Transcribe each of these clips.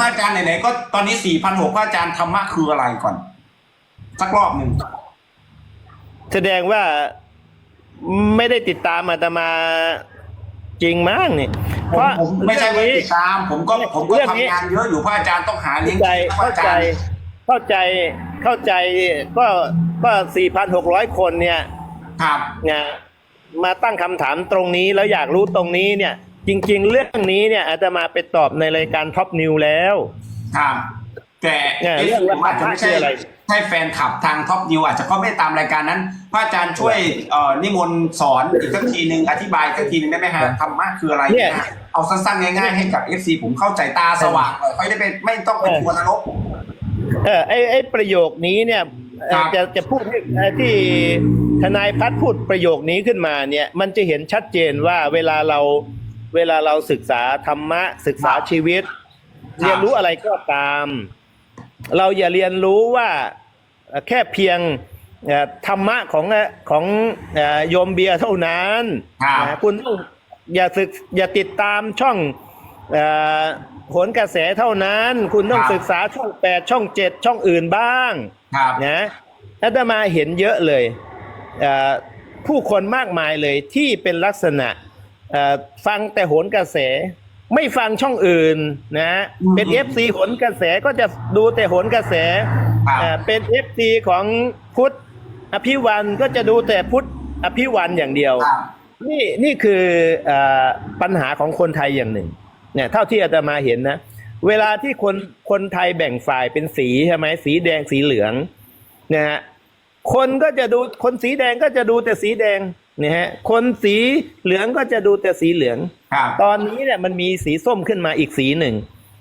พระอาจารย์ไหนๆก็ตอนนี้สี่พันหกพระอาจารย์ธรรมะคืออะไรก่อน สักรอบหนึ่งแสดงว่าไม่ได้ติดตามอาตมาจริงมั้งนี่ผมผมไม่ใช่ไม่ติดตาม ผมก็ผมก็เรื่องนี้ทำงานเยอะอยู่พระอาจารย์ต้องหาเลี้ยงเข้าใจชีพพระเข้าอาใจจารย์เข้าใจเข้าใจก็ก็สี่พันหกร้อยคนเนี่ยครับเนี่ยมาตั้งคำถามตรงนี้แล้วอยากรู้ตรงนี้เนี่ย จริง ๆ เรื่องนี้เนี่ยอาตมาไปตอบในรายการท็อปนิวแล้ว ครับ แต่เนี่ยเอ๊ะเรื่องผมอาจจะไม่ใช่คืออะไรใช่แฟนคลับทางท็อปนิวอาจจะเขาไม่ตามรายการนั้น พระอาจารย์ช่วยเอ่อนิมนต์สอนอีกสักทีหนึ่งอธิบายสักทีหนึ่งได้ไหมฮะธรรมะคืออะไรเนี่ยนะเอาสั้นๆง่ายๆให้กับเอฟซีผมเข้าใจตาสว่างหน่อยค่อยได้ไปไม่ต้องเป็นทัวร์นรกเออไอไอประโยคนี้เนี่ยเอ่อครับจะจะพูดให้เอ่อที่ทนายพัฒน์พูดประโยคนี้ขึ้นมาเนี่ย มันจะเห็นชัดเจนว่าเวลาเรา เวลาเราศึกษาธรรมะศึกษาชีวิต เรียนรู้อะไรก็ตาม เราอย่าเรียนรู้ว่าเอ่อแค่เพียงเอ่อธรรมะของเอ่อของเอ่อโยมเบียร์เท่านั้นครับนะคุณต้องอย่าศึกอย่าติดตามช่องเอ่อผลกระแสเท่านั้น คุณต้องครับศึกษาช่องแปดช่องเจ็ดช่องอื่นบ้างครับนะอาตมาเห็นเยอะเลยเอ่อผู้คนมากมายเลยที่เป็นลักษณะเอ่อ ฟังแต่โหนกระแส ไม่ฟังช่องอื่นนะ เป็นเอฟซีโหนกระแสก็จะดูแต่โหนกระแสครับเอ่อเป็นเอฟซีของพุทธอภิวันก็จะดูแต่พุทธอภิวันอย่างเดียวครับนี่นี่คือเออปัญหาของคนไทยอย่างหนึ่ง เนี่ย เท่าที่อาตมาเห็นนะ เวลาที่คนคนไทยแบ่งฝ่ายเป็นสีใช่ไหมสีแดงสีเหลืองนะฮะคนก็จะดูคนสีแดงก็จะดูแต่สีแดงเนี่ยฮะคนสีเหลืองก็จะดูแต่สีเหลือง ครับตอนนี้เนี่ยมันมีสีส้มขึ้นมาอีกสีหนึ่ง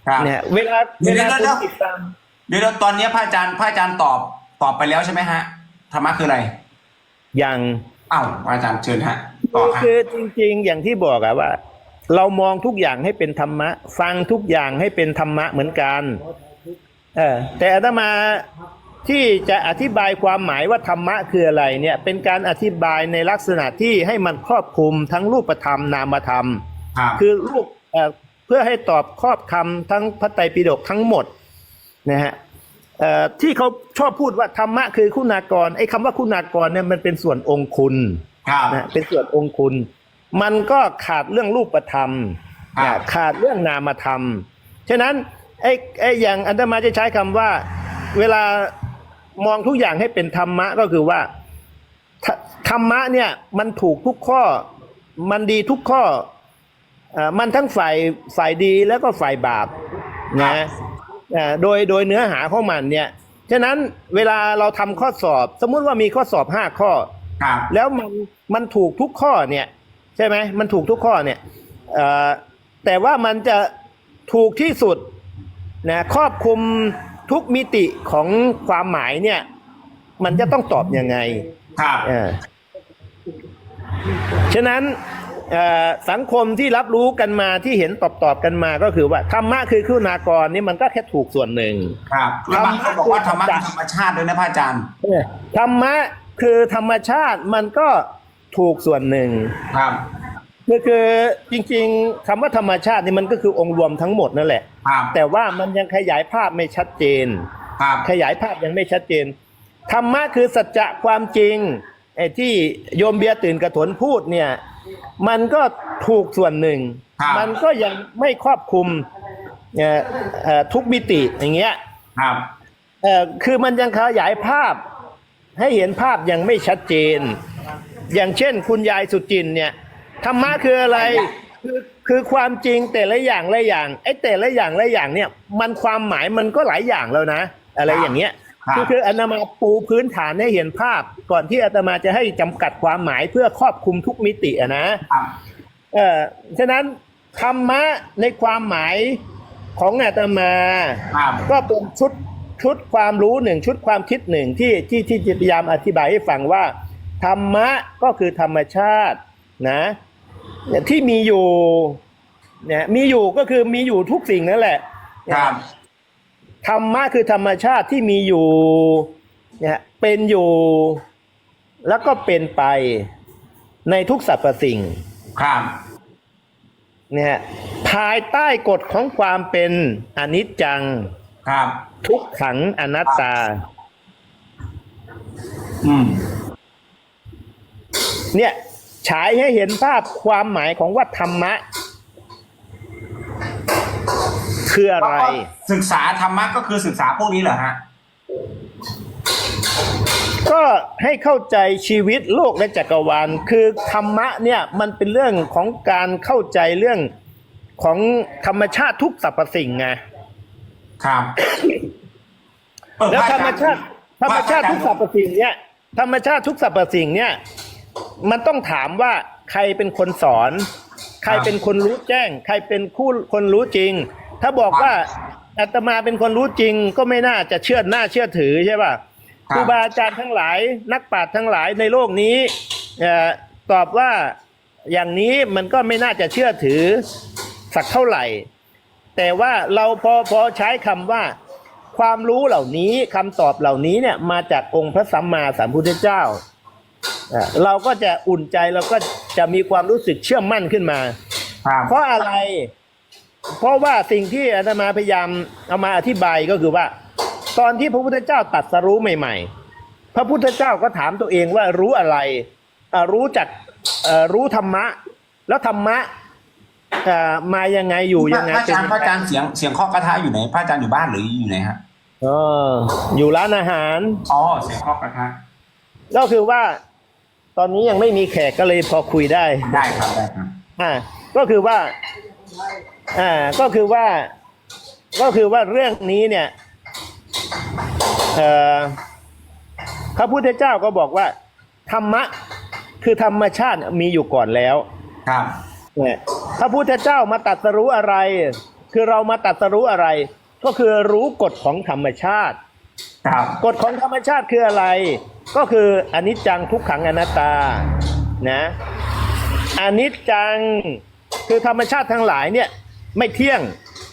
ครับเนี่ยเวลาเดี๋เวยวลาเดี๋ยวคุณติดตามเดี๋ยวๆตอนนี้พระอาจารย์พระอาจารย์ตอบตอบไปแล้วใช่ไหมฮะธรรมะคืออะไรอย่างอ้าวพระอาจารย์เชิญฮะต่อฮะคือจริง ๆ อย่างที่บอกอะว่า เรามองทุกอย่างให้เป็นธรรมะ ฟังทุกอย่างให้เป็นธรรมะเหมือนกัน เออแต่อาตมา ที่จะอธิบายความหมายว่าธรรมะคืออะไรเนี่ยเป็นการอธิบายในลักษณะที่ให้มันครอบคลุมทั้งรูปธรรมนามธรรมครับคือรูปเอ่อเพื่อให้ตอบครอบคำทั้งพระไตรปิฎกทั้งหมดนะฮะเอ่อที่เขาชอบพูดว่าธรรมะคือคุณากรไอ้คำว่าคุณากรเนี่ยมันเป็นส่วนองค์คุณครับนะเป็นส่วนองค์คุณ มันก็ขาดเรื่องรูปธรรมครับนะขาดเรื่องนามธรรมฉะนั้นไอ้ไอ้อย่างอันตมาจะใช้คำว่าเวลา มองทุกอย่างให้เป็นธรรมะก็คือว่าธธรรมะเนี่ยมันถูกทุกข้อ มันดีทุกข้อเอ่อมันทั้งฝ่ายฝ่ายดีแล้วก็ฝ่ายบาปนะเอ่อโดยโดยเนื้อหาของมันเนี่ยฉะนั้นเวลาเราทำข้อสอบ สมมุติว่ามีข้อสอบห้าข้อครับแล้วมันมันถูกทุกข้อเนี่ย ใช่ไหมมันถูกทุกข้อเนี่ยเอ่อแต่ว่ามันจะถูกที่สุดนะครอบคลุม ทุกมิติของความหมายเนี่ย มันจะต้องตอบยังไงครับเออฉะนั้นเอ่อสังคมที่รับรู้กันมาที่เห็นตอบตอบๆกันมาก็คือว่าธรรมะคือคุณากรนี่มันก็แค่ถูกส่วนหนึ่ง ครับแล้วบางคนบอกว่าธรรมะคือธรรมชาติด้วยนะพระอาจารย์เออธรรมะคือธรรมชาติมันก็ถูกส่วนหนึ่งครับ ก็คือจริงๆคำว่าธรรมชาตินี่มันก็คือองค์รวมทั้งหมดนั่นแหละ ครับแต่ว่ามันยังขยายภาพไม่ชัดเจน ครับขยายภาพยังไม่ชัดเจนธรรมะคือสัจจะความจริงไอ้ที่โยมเบียร์ตื่นกระถนพูดเนี่ย มันก็ถูกส่วนหนึ่ง ครับมันก็ยังไม่ครอบคลุมเอ่อเอ่อทุกมิติอย่างเงี้ย ครับ เอ่อคือมันยังขยายภาพให้เห็นภาพยังไม่ชัดเจน อย่างเช่น คุณยายสุจินต์เนี่ย ธรรมะคืออะไร คือคือความจริงแต่ละอย่างละอย่างไอ้แต่ละอย่างละอย่างเนี่ย มันความหมายมันก็หลายอย่างแล้วนะ อะไรอย่างเงี้ยครับคือคืออาตมาปูพื้นฐานให้เห็นภาพ ก่อนที่อาตมาจะให้จำกัดความหมายเพื่อครอบคลุมทุกมิติอะนะครับเออฉะนั้นธรรมะในความหมายของอาตมาครับก็เป็นชุดชุดความรู้หนึ่งชุดความคิดหนึ่งที่ที่ที่พยายามอธิบายให้ฟังว่า ธรรมะก็คือธรรมชาตินะเนี่ย ที่มีอยู่เนี่ยมีอยู่ก็คือมีอยู่ทุกสิ่งนั่นแหละครับธรรมะคือธรรมชาติที่มีอยู่เนี่ยเป็นอยู่แล้วก็เป็นไปในทุกสรรพสิ่งครับเนี่ยภายใต้กฎของความเป็นอนิจจังครับ ทุกขังอนัตตา อืมเนี่ย ฉายให้เห็นภาพความหมายของว่าธรรมะ คืออะไร ศึกษาธรรมะก็คือศึกษาพวกนี้เหรอฮะ ก็ให้เข้าใจชีวิตโลกและจักรวาล คือธรรมะเนี่ยมันเป็นเรื่องของการเข้าใจเรื่องของธรรมชาติทุกสรรพสิ่งไง ครับเออแล้วพะธรอรมจย์ชาติธรรมชาติทุกสรรพสิ่งเนี่ยธรรมชาติทุกสรรพสิ่งเนี่ย มันต้องถามว่าใครเป็นคนสอน ใครเป็นคนรู้แจ้ง ใครเป็นคู่คนรู้จริง ถ้าบอกว่าอาตมาเป็นคนรู้จริง ก็ไม่น่าจะเชื่อหน้าเชื่อถือใช่ป่ะครูบาอาจารย์ทั้งหลาย นักปราชญ์ทั้งหลายในโลกนี้เอ่อตอบว่าอย่างนี้มันก็ไม่น่าจะเชื่อถือสักเท่าไหร่ แต่ว่าเราพอพอใช้คำว่า ความรู้เหล่านี้คำตอบเหล่านี้เนี่ยมาจากองค์พระสัมมาสัมพุทธเจ้า เอ่อเราก็จะอุ่นใจเราก็จะมีความรู้สึกเชื่อมั่นขึ้นมาครับเพราะอะไร เพราะว่าสิ่งที่อาตมาพยายามเอามาอธิบายก็คือว่า ตอนที่พระพุทธเจ้าตรัดสรู้ใหม่ ๆ พระพุทธเจ้าก็ถามตัวเองว่ารู้อะไรอ่ารู้จักเอ่อรู้ธรรมะ แล้วธรรมะอ่ามายังไงอยู่ยังไงพระอาเป็นจารย์ยังพระอาไงจารย์เสียงเสียงเคาะกระทะอยู่ไหนพระอาจารย์อยู่บ้านหรืออยู่ไหนฮะเอออยู่ร้านอาหารอ๋อเสียงเคาะกระทะก็คือว่า ตอนนี้ยังไม่มีแขกก็เลยพอคุยได้ ได้ครับได้ครับอ่า ก็คือว่า อ่า ก็คือว่า ก็คือว่าเรื่องนี้เนี่ย เอ่อพระพุทธเจ้าก็บอกว่า ธรรมะ คือธรรมชาติมีอยู่ก่อนแล้ว ครับเนี่ยพระพุทธเจ้ามาตรัดสรู้อะไร คือเรามาตรัดสรู้อะไร ก็คือรู้กฎของธรรมชาติ ครับ กฎของธรรมชาติคืออะไร ก็คืออนิจจังทุกขังอนัตตานะอนิจจังคือธรรมชาติทั้งหลายเนี่ยไม่เที่ยง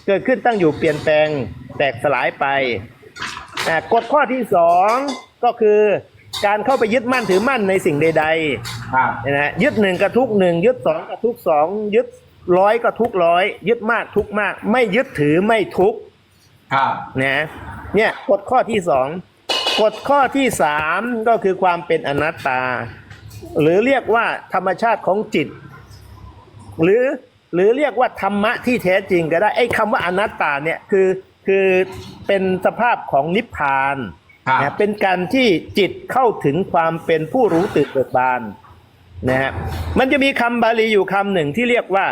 เกิดขึ้นตั้งอยู่เปลี่ยนแปลงแตกสลายไปอ่ากฎข้อที่สองก็คือการเข้าไปยึดมั่นถือมั่นในสิ่งใดครับๆนะฮะยึดหนึ่งกับทุกหนึ่งยึดสองกับทุกสองยึดร้อยกับทุกร้อยยึดมากทุกมาก ไม่ยึดถือไม่ทุกครับนะเนี่ยกฎข้อที่สอง กฎข้อที่สามก็คือความเป็นอนัตตา หรือเรียกว่าธรรมชาติของจิต หรือหรือเรียกว่าธรรมะที่แท้จริงก็ได้ไอ้คำว่าอนัตตาเนี่ยคือคือเป็นสภาพของนิพพานครับนะเป็นการที่จิตเข้าถึงความเป็นผู้รู้ตื่นเบิกบานนะฮะมันจะมีคำบาลีอยู่คำหนึ่งที่เรียกว่า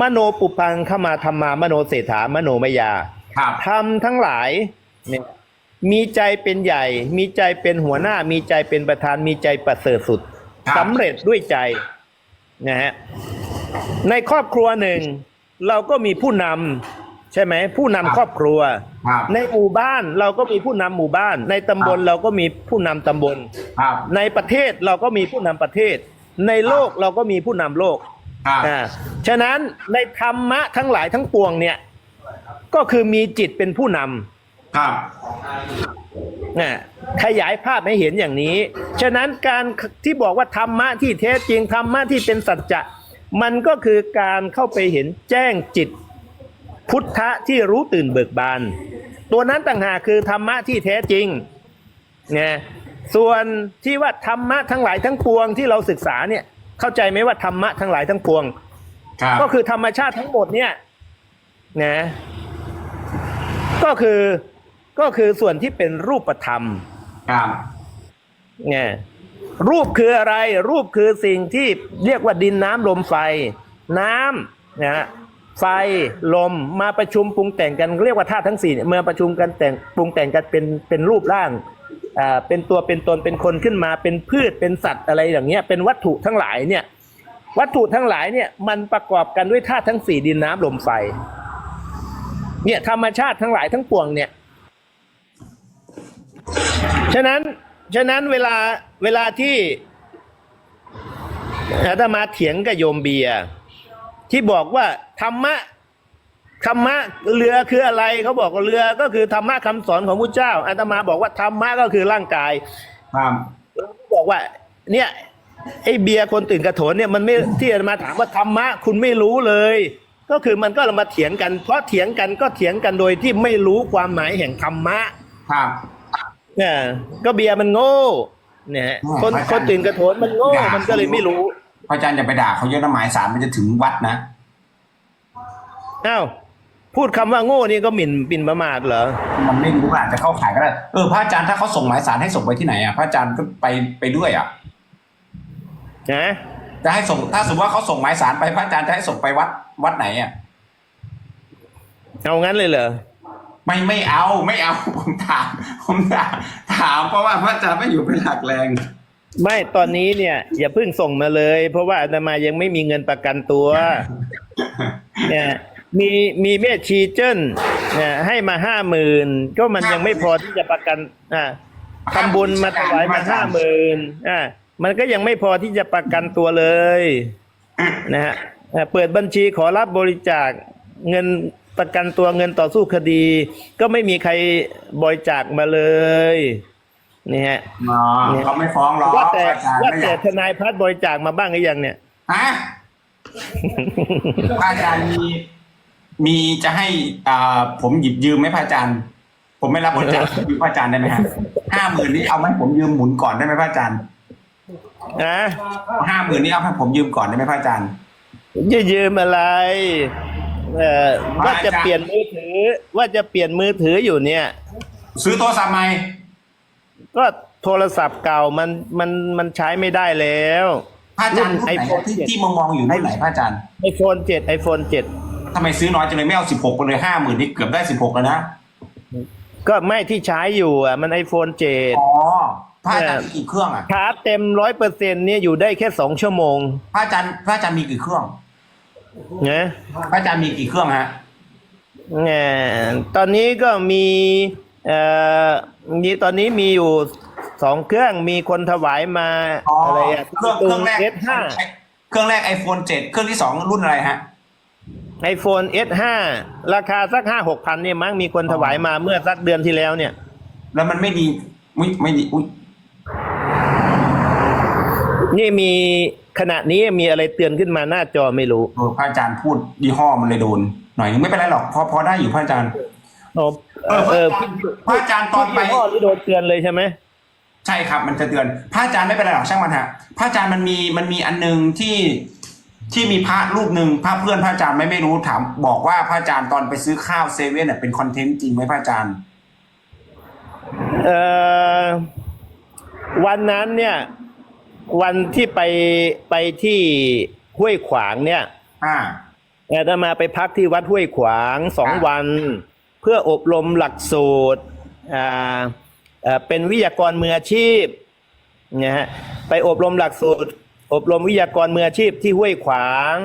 มโนปุพังขมาธรรมามโนเศรษฐามโนมยาครับทำทั้งหลายเนี่ย มีใจเป็นใหญ่ มีใจเป็นหัวหน้า มีใจเป็นประธาน มีใจประเสริฐสุดครับสำเร็จด้วยใจนะฮะในครอบครัวหนึ่ง เราก็มีผู้นำใช่ไหมผู้นำครอบครัวครับในหมู่บ้านเราก็มีผู้นำหมู่บ้าน ในตำบลครับเราก็มีผู้นำตำบลครับในประเทศเราก็มีผู้นำประเทศ ในโลกเราก็มีผู้นำโลกครับอ่าฉะนั้นในธรรมะทั้งหลายทั้งปวงเนี่ย ก็คือมีจิตเป็นผู้นำ ครับนะขยายภาพให้เห็นอย่างนี้ ฉะนั้นการที่บอกว่าธรรมะที่แท้จริงธรรมะที่เป็นสัจจะมันก็คือการเข้าไปเห็นแจ้งจิต พุทธะที่รู้ตื่นเบิกบาน ตัวนั้นต่างหากคือธรรมะที่แท้จริงนะส่วนที่ว่าธรรมะทั้งหลายทั้งปวงที่เราศึกษาเนี่ยเข้าใจไหมว่าธรรมะทั้งหลายทั้งปวงครับก็คือธรรมชาติทั้งหมดเนี่ยนะก็คือ ก็คือส่วนที่เป็นรูปธรรมครับไงรูปคืออะไร รูปคือสิ่งที่เรียกว่าดินน้ำลมไฟ น้ำนะฮะไฟลมมาประชุมปรุงแต่งกันเรียกว่าธาตุทั้งสี่เนี่ยเมื่อประชุมกันแต่งปรุงแต่งกันเป็นเป็นรูปร่างอ่าเป็นตัวเป็นตนเป็นคนขึ้นมาเป็นพืชเป็นสัตว์อะไรอย่างเงี้ยเป็นวัตถุทั้งหลายเนี่ยวัตถุทั้งหลายเนี่ยมันประกอบกันด้วยธาตุทั้งสี่ดินน้ำลมไฟเนี่ยธรรมชาติทั้งหลายทั้งปวงเนี่ย ฉะนั้นฉะนั้นเวลาเวลาที่อาตมาเถียงกับโยมเบียร์ที่บอกว่าธรรมะธรรมะเรือคืออะไรเขาบอกว่าเรือก็คือธรรมะคำสอนของพระเจ้าอาตมาบอกว่าธรรมะก็คือร่างกายครับบอกว่า เนี่ยไอ้เบียร์คนตื่นกระโถนเนี่ยมันไม่ที่อาตมาถามว่าธรรมะคุณไม่รู้เลย ก็คือมันก็มาเถียงกัน เพราะเถียงกันก็เถียงกันโดยที่ไม่รู้ความหมายแห่งธรรมะครับ เนี่ยก็เบียร์มันโง่ เนี่ยอ๋อคนพระอาจารย์คนตื่นกระโถนมันโง่ด่ามัมันก็เลยไม่รู้พระอาจารย์อย่าไปด่าเขาเยอะนะหมายสารมันจะถึงวัดนะอ้าวพูดคำว่าโง่นี่ก็หมิ่นปินประมาทเหรอ มันไม่รู้อาจจะเข้าขายก็ได้ เออพระอาจารย์ถ้าเขาส่งหมายสารให้ส่งไปที่ไหนอะพระอาจารย์ก็ไปไปด้วยอะนะจะให้ส่งถ้าสมมติว่าเขาส่งหมายสารไปพระอาจารย์จะให้ส่งไปวัดวัดไหนอะเอางั้นเลยเหรอ ไม่ไม่เอาไม่เอาผมถามผมถามถามเพราะว่าพระอาจารย์ไม่อยู่เป็นหลักแรง ไม่ตอนนี้เนี่ย อย่าเพิ่งส่งมาเลย เพราะว่าอาตมายังไม่มีเงินประกันตัว เนี่ยมีมีแม่ชีเจิ้นเนี่ยให้มาห้าหมื่นก็มันยังไม่พอที่จะประกันอ่าทำบุญมาถวายมาห้าหมื่นอ่ามันก็ยังไม่พอที่จะประกันตัวเลยนะฮะอ่าเปิดบัญชีขอรับบริจาคเงิน ประกันตัวเงินต่อสู้คดี ก็ไม่มีใครบริจาคมาเลยนี่ฮะอ๋อเขาไม่ฟ้องหรอกว่าแต่พระอาจารย์ว่าไม่อแต่ยากทนายพัฒน์บริจาคมาบ้างหรือยังเนี่ยฮะพระอาจารย์มีมีจะให้อ่าผมหยิบยืมไหมพระอาจารย์ ผมไม่รับบริจาคยืมพระอาจารย์ได้ไหมฮะห้าหมื่นนี้เอาไหมผมยืมหมุนก่อนได้ไหมพระอาจารย์นะห้าหมื่นนี้เอาให้ผมยืมก่อนได้ไหมพระอาจารย์จะยืมอะไร เอ่อว่าจะเปลี่ยนมือถือ ว่าจะเปลี่ยนมือถืออยู่เนี่ย ซื้อโทรศัพท์ใหม่ก็โทรศัพท์เก่ามันมันมันใช้ไม่ได้แล้วพระอาจารย์รุ่นไหนไอโฟนที่ที่มองมองๆอยู่รุ่นไหนพระอาจารย์ไอโฟนเจ็ดไอโฟนเจ็ดทำไมซื้อน้อยจังเลยไม่เอาสิบหกไปเลยห้าหมื่นนี่เกือบได้สิบหกแล้วนะ ก็ไม่ที่ใช้อยู่อะมันไอโฟนเจ็ดอ๋อพระอาจารย์มีกี่เครื่องอะชาร์จเต็มร้อยเปอร์เซ็นเนี่ยอยู่ได้แค่สองชั่วโมง พระอาจารย์พระอาจารย์มีกี่เครื่อง นะพระอาจารย์มีกี่เครื่องฮะแหมตอนนี้ก็มีเอ่อมีตอนนี้มีอยู่สองเครื่องมีคนถวายมาอ๋ออะไรอะเครื่องเครื่องแรกเอสห้าเครื่องแรก iPhone 7 เครื่องที่สองรุ่นอะไรฮะไอโฟน S5 ราคาสักห้าหกพันเนี่ยมั้งมีคนถวายมาเมื่อสักเดือนที่แล้วเนี่ย แล้วมันไม่ดี อุ้ยไม่ดีอุ้ยนี่มี ขณะนี้มีอะไรเตือนขึ้นมาหน้าจอไม่รู้เออพระอาจารย์พูดยี่ห้อมันเลยโดน หน่อยนึงไม่เป็นไรหรอกพอพอได้อยู่พระอาจารย์โอ้เออเออพระอาจารย์ตอนไปยี่ห้อที่โดนเตือนเลยใช่ไหมใช่ครับ มันจะเตือนพระอาจารย์ไม่เป็นไรหรอกช่างมันฮะพระอาจารย์มันมีมันมีอันหนึงที่ที่มีพระรูปหนึ่งพระเพื่อนพระอาจารย์ไม่ไม่รู้ถาม บอกว่าพระอาจารย์ตอนไปซื้อข้าวเซเว่นเน่ยเป็นคอนเทนต์จริงไหมพระอาจารย์ เออวันนั้นเนี่ย วันที่ไปไปที่ห้วยขวางเนี่ยอ่าอาตมาไปพักที่วัดห้วยขวางสองครับวัน เพื่ออบรมหลักสูตรอ่าเอ่อเป็นวิทยากรมืออาชีพนะฮะไปอบรมหลักสูตร อบรมวิทยากรมืออาชีพที่ห้วยขวาง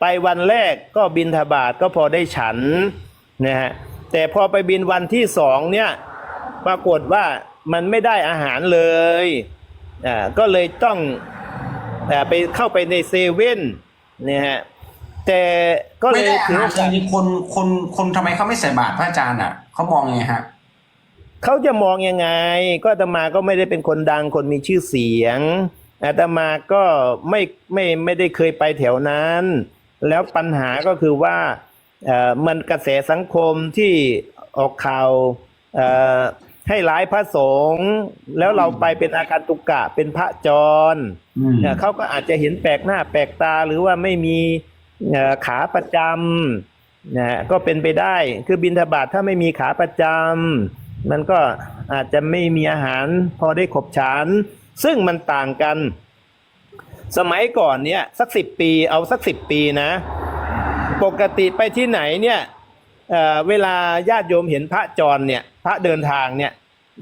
ไปวันแรกก็บินทบาทก็พอได้ฉันนะฮะแต่พอไปบินวันที่สองเนี่ยปรากฏว่ามันไม่ได้อาหารเลย อ่าก็เลยต้องอาไปเข้าไปในเซเว่นเนี่ยฮะแต่ก็เลไม่ยได้อาถือหารโอจกาสริงๆคนคนคนทำไมเขาไม่ใส่บาตรพระอาจารย์อะเขามองยังไงฮะเขาจะมองยังไง ก็อาตมาก็ไม่ได้เป็นคนดังคนมีชื่อเสียงอาตมาก็ไม่ไม่ไม่ได้เคยไปแถวนั้น แล้วปัญหาก็คือว่าเอ่อมันกระแสสังคมที่ออกข่าวเอ่อ ให้ร้ายพระสงฆ์แล้วเราไปเป็นอาการตุกกะเป็นพระจรอืมเนี่ยเขาก็อาจจะเห็นแปลกหน้าแปลกตาหรือว่าไม่มีเอ่อขาประจำนะฮะก็เป็นไปได้คือบินทบาทถ้าไม่มีขาประจำมันก็อาจจะไม่มีอาหารพอได้ขบฉันซึ่งมันต่างกัน สมัยก่อนเนี่ยสักสิบปีเอาสักสิบปีนะ ปกติไปที่ไหนเนี่ย เอ่อเวลาญาติโยมเห็นพระจรเนี่ยพระเดินทางเนี่ย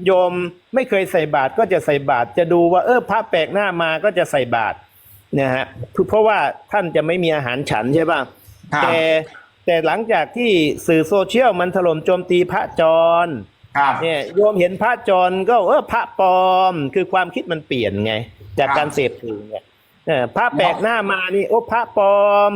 โยมไม่เคยใส่บาตรก็จะใส่บาตรจะดูว่าเออพระแปลกหน้ามาก็จะใส่บาตรเนี่ยฮะเพราะว่าท่านจะไม่มีอาหารฉันใช่ป่ะครับแต่แต่หลังจากที่สื่อโซเชียลมันถล่มโจมตีพระจรครับเนี่ยโยมเห็นพระจรก็เออพระปลอมคือความคิดมันเปลี่ยนไง จากครับการเสพสื่อเนี่ยเออพระแปลกหน้ามานี่โอ้พระปลอม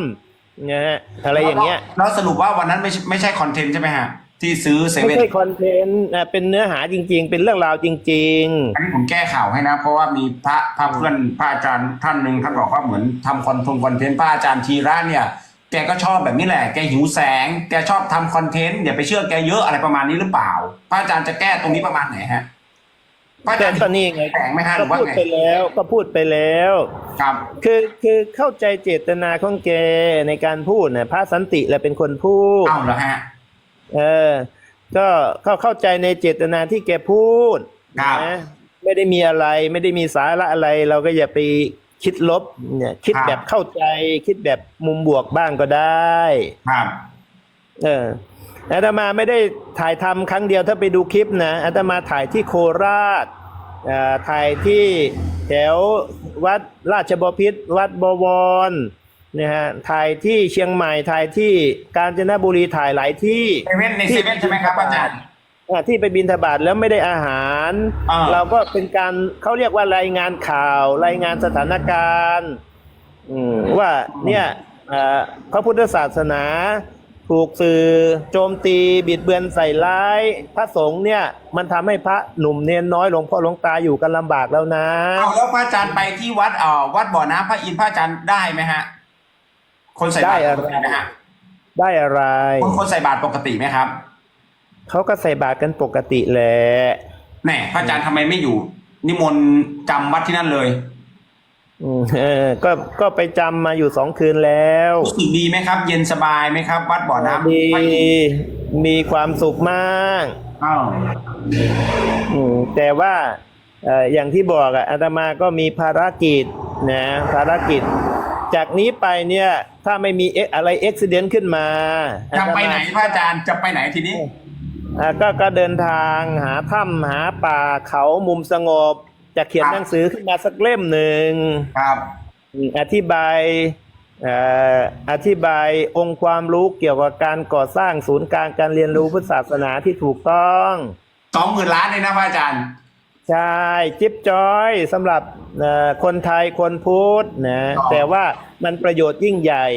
นะฮะอะไรอย่างเงี้ยแล้วสรุปว่าวันนั้นไม่ใช่ไม่ใช่คอนเทนต์ใช่ไหมฮะ ที่ซื้อเซไม่เว่นใช่คอนเทนต์อะเป็นเนื้อหาจริง ๆ เป็นเรื่องราวจริง อันนี้ผมแก้ข่าวให้นะ เพราะว่ามีพระพระเพื่อนพระอาจารย์ท่านหนึ่งท่านบอกว่าเหมือนทำคอนทงคอนเทนต์พระอาจารย์ทีระเนี่ย แกแกก็ชอบแบบนี้แหละ แกหิวแสง แกชอบทำคอนเทนต์อย่าไปเชื่อแกเยอะอะไรประมาณนี้หรือเปล่า พระอาจารย์จะแก้ตรงนี้ประมาณไหนฮะพระอา แต่จารย์ตอนนี้ไงแสงไหมฮะหก็รือว่าพูดไงไปแล้วก็พูดไปแล้ว ครับ คือคือเข้าใจเจตนาของแกในการพูดนะพระสันติแหละเป็นคนพูด เอ้าเหรอฮะ เออ ก็ก็เข้าใจในเจตนาที่แกพูดครับ นะไม่ได้มีอะไรไม่ได้มีสาระอะไร เราก็อย่าไปคิดลบเนี่ย คิดครับแบบเข้าใจ คิดแบบมุมบวกบ้างก็ได้ ครับ เออ อาตมาไม่ได้ถ่ายทำครั้งเดียวถ้าไปดูคลิปนะอาตมาถ่ายที่โคราชเอ่อถ่ายที่แถววัดราชบพิตรวัดบวรนะฮะถ่ายที่เชียงใหม่ถ่ายที่กาญจนบุรีถ่ายหลายที่เซเว่นในเซเว่นใช่ไหมครับอาจารย์อ่าที่ไปบินทบาทแล้วไม่ได้อาหารอ่าเราก็เป็นการเขาเรียกว่ารายงานข่าว รายงานสถานการณ์อืมว่าเนี่ยอ่าพระพุทธศาสนา ถูกสื่อโจมตีบิดเบือนใส่ร้าย พระสงฆ์เนี่ย มันทำให้พระหนุ่มเนนน้อยหลวงพ่อหลวงตาอยู่กันลำบากแล้วนะเอาแล้วพระอาจารย์ไปที่วัดเอ่อวัดบ่อน้ำพระอินทร์พระอาจารย์ได้ไหมฮะ คนใส่บาตรได้ปอะไรกติไหมฮะได้อะไร คนคนใส่บาตรปกติไหมครับเขาก็ใส่บาตรกันปกติแหละแหน่พระอาจารย์ทำไมไม่อยู่ นิมนต์จำวัดที่นั่นเลย อืมเออ ก็ก็ไปจำมาอยู่สองคืนแล้วรู้สึกดีไหมครับ เย็นสบายไหมครับ วัดบ่อน้ำดีพระอินทร์มีความสุขมากอ้าวอืมแต่ว่าเอ่ออย่างที่บอกอะอาตมาก็มีภารกิจนะภารกิจ จากนี้ไปเนี่ย ถ้าไม่มีเอ๊ะอะไรเอ็กซิเดนขึ้นมาจะไปไหนอาตมาพระอาจารย์จะไปไหนทีนี้ อ่าก็ก็เดินทางหาถ้ำหาป่าเขามุมสงบ จะเขียนครับหนังสือขึ้นมาสักเล่มหนึ่งครับอืมอธิบายเอ่ออธิบายองค์ความรู้เกี่ยวกับการก่อสร้างศูนย์กลางการเรียนรู้พุทธศาสนาที่ถูกต้องสองหมื่นล้านเลยนะพระอาจารย์ ใช่จิ๊บจอยสำหรับเอ่อคนไทยคนพุทธนะอ๋อแต่ว่ามันประโยชน์ยิ่งใหญ่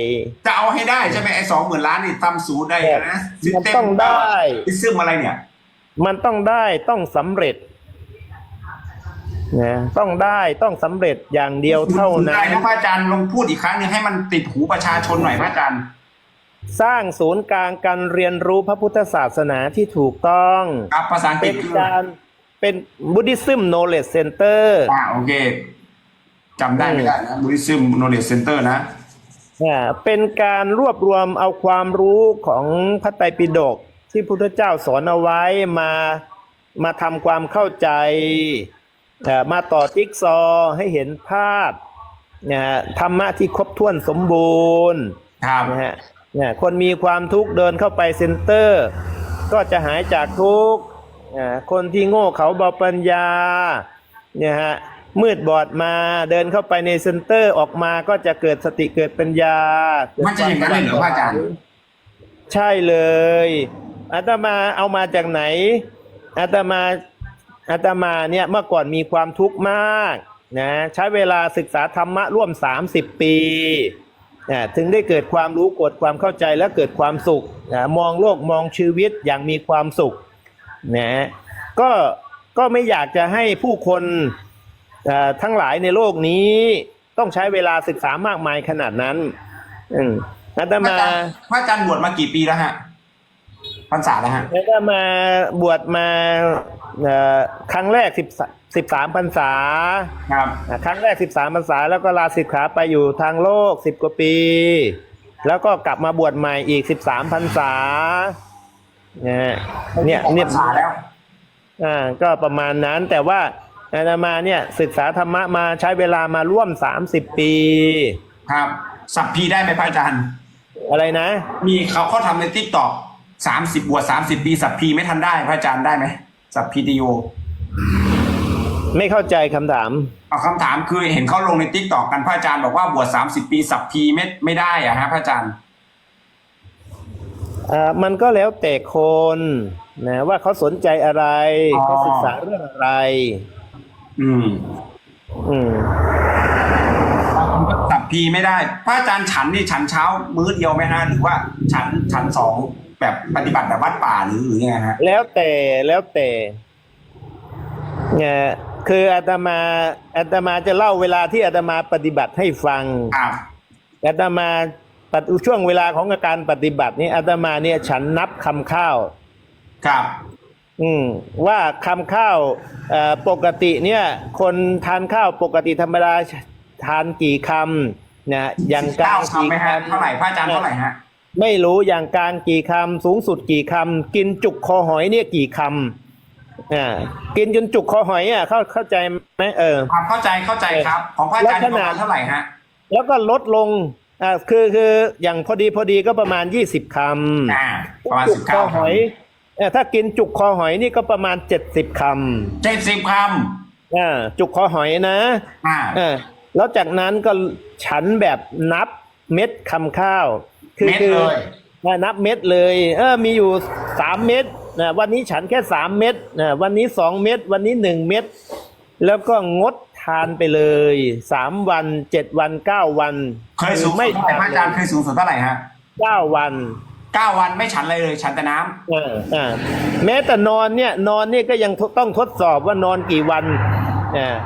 จะเอาให้ได้ใช่ไหมไอ้สองหมื่นล้านนี่ทำศูนย์ได้นะมันต้องได้ซิซึมอะไรเนี่ย มันต้องได้ต้องสำเร็จ นะต้องได้ต้องสำเร็จอย่างเดียวเท่านั้ได้นนะพระอาจารย์ลองพูดอีกครั้งหนึงให้มันติดหูประชาชนหน่อยพระอาจารย์ สร้างศูนย์กลางการเรียนรู้พระพุทธศาสนาที่ถูกต้องครับภาษาอังกฤเป็ษนคือการเป็น Buddhism Knowledge Center อ่าโอเคจำได้ไม่ได้นะบุริซึมโนเลจเซ็นเตอร์นะอ่าเป็นการรวบรวมเอาความรู้ของพระไตรปิฎกที่พุทธเจ้าสอนเอาไว้มามาทำความเข้าใจ เอ่อมาต่อจิ๊กซอว์ให้เห็นภาพนะฮะธรรมะที่ครบถ้วนสมบูรณ์ครับนะฮะเนี่ยคนมีความทุกข์เดินเข้าไปเซ็นเตอร์ ก็จะหายจากทุกข์อ่าคนที่โง่เขาเบาปัญญาเนี่ยฮะมืดบอดมาเดินเข้าไปในเซ็นเตอร์ออกมาก็จะเกิดสติเกิดปัญญาเกิดมันจะอย่างนั้นเลยเหรอพระอาจารย์ ใช่เลยอาตมาเอามาจากไหนอาตมา อาตมาเนี่ยเมื่อก่อนมีความทุกข์มากนะใช้เวลาศึกษาธรรมะร่วม 30 ปีนะถึงได้เกิดความรู้กดความเข้าใจและเกิดความสุขนะมองโลกมองชีวิตอย่างมีความสุขนะก็ก็ไม่อยากจะให้ผู้คนเอ่อทั้งหลายในโลกนี้ต้องใช้เวลาศึกษามากมายขนาดนั้นอืมอาตพระมาอาจารย์พระอาจารย์บวชมากี่ปีแล้วฮะพรรษาแล้วฮะอาตมาบวชมา เอ่อครั้งแรกสิบสิบสามพรรษาครับ อะครั้งแรกสิบสามพรรษา แล้วก็ลาสิกขาไปอยู่ทางโลกสิบกว่าปี แล้วก็กลับมาบวชใหม่อีกสิบสามพรรษาเนี่ยเนี่ยออกเนี่พยรรษาแล้วอ่าก็ประมาณนั้นแต่ว่าอาตมาเนี่ยศึกษาธรรมะมาใช้เวลามาร่วมสามสิบปี ครับ สัพพีได้ไหมพระอาจารย์ อะไรนะ มีเขาเขาทำในทิกตอกสามสิบบวชสามสิบปีสัพพีไม่ทันได้พระอาจารย์ได้ไหม สัพพีติโย ไม่เข้าใจคำถาม เอาคำถามคือเห็นเขาลงในทิกตอกกันพระอาจารย์บอกว่าบวชสามสิบปีสัพพีไม่ไม่ได้อะฮะพระอาจารย์ อ่ามันก็แล้วแต่คนนะว่าเขาสนใจอะไรอ๋อ เขาศึกษาเรื่องอะไร อืมอืมสัพพีไม่ได้ พระอาจารย์ฉันนี่ฉันเช้ามื้อเดียวไหมฮะหรือว่าฉันฉันสอง แบบปฏิบัติแบบวัดป่าหรือหรือยังไงฮะแล้วแต่แล้วแต่เนี่ยคืออาตมาอาตมาจะเล่าเวลาที่อาตมาปฏิบัติให้ฟังครับอาตมาปัจจุช่วงเวลาของการปฏิบัตินี้อาตมาเนี่ยฉันนับคำข้าว ครับ อืมว่าคำข้าวเอ่อปกติเนี่ย คนทานข้าวปกติธรรมดาทานกี่คำนะอย่างกลาข้างวกี่ทำไหมฮะเท่าไหร่พระอาจารย์เท่าไหร่ฮะ ไม่รู้อย่างกลางกี่คำสูงสุดกี่คำกินจุกคอหอยเนี่ยกี่คำอ่ากินจนจุกคอหอยอะเข้าเข้าใจไหมเออความเข้าใจเข้าใจครับ ของพระอาจารย์แล้วขประนาดมาณเท่าไหร่ฮะแล้วก็ลดลงอ่าคือคืออย่างพอดีพอดีก็ประมาณยี่สิบคำอ่าประมาณจุสิกบคเก้าอหอยเอ่อถ้ากินจุกคอหอยนี่ก็ประมาณเจ็ดสิบคเจ็ดสิบคำอ่าจุกคอหอยนะำอ่าเออแล้วจากนั้นก็ฉันแบบนับเม็ดคำข้าว เม็ดเลยอ่านับเม็ดเลยเออมีอยู่สามเม็ดนะวันนี้ฉันแค่สามเม็ดนะวันนี้สองเม็ดวันนี้หนึ่งเม็ดแล้วก็งดทานไปเลยสามวันเจ็ดวันเก้าวันเคยสูงสุไม่ดเท่าไหร่พระอาจารย์เคยสูงสุดเท่าไหร่ฮะเก้าวันเก้าวันไม่ฉันอะไรเลย ฉันแต่น้ำเอออ่าแม้แต่นอนเนี่ยนอนเนี่ยก็ยังทต้องทดสอบว่านอนกี่วันอ่า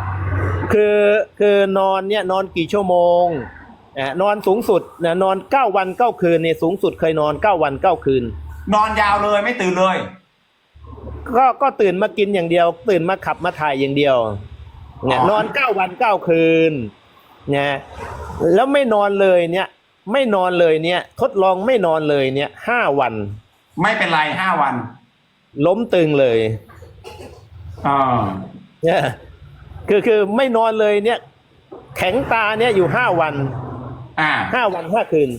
คือคือนอนเนี่ยนอนกี่ชั่วโมงอ่า นอนสูงสุดนะนอนเก้าวันเก้าคืนเนี่ยสูงสุดเคยนอนเก้าวันเก้าคืน นอนยาวเลยไม่ตื่นเลย ก็ก็ตื่นมากินอย่างเดียว ตื่นมาขับมาถ่ายอย่างเดียวเนี่ยอ๋อนอนเก้าวันเก้าคืนนะแล้วไม่นอนเลยเนี่ย ไม่นอนเลยเนี่ย ทดลองไม่นอนเลยเนี่ยห้าวัน ไม่เป็นไรห้าวัน ล้มตึงเลยอ่าเนี่ยคือคือไม่นอนเลยเนี่ย แข็งตาเนี่ยอยู่ห้าวัน อ่าห้าวันห้าคืน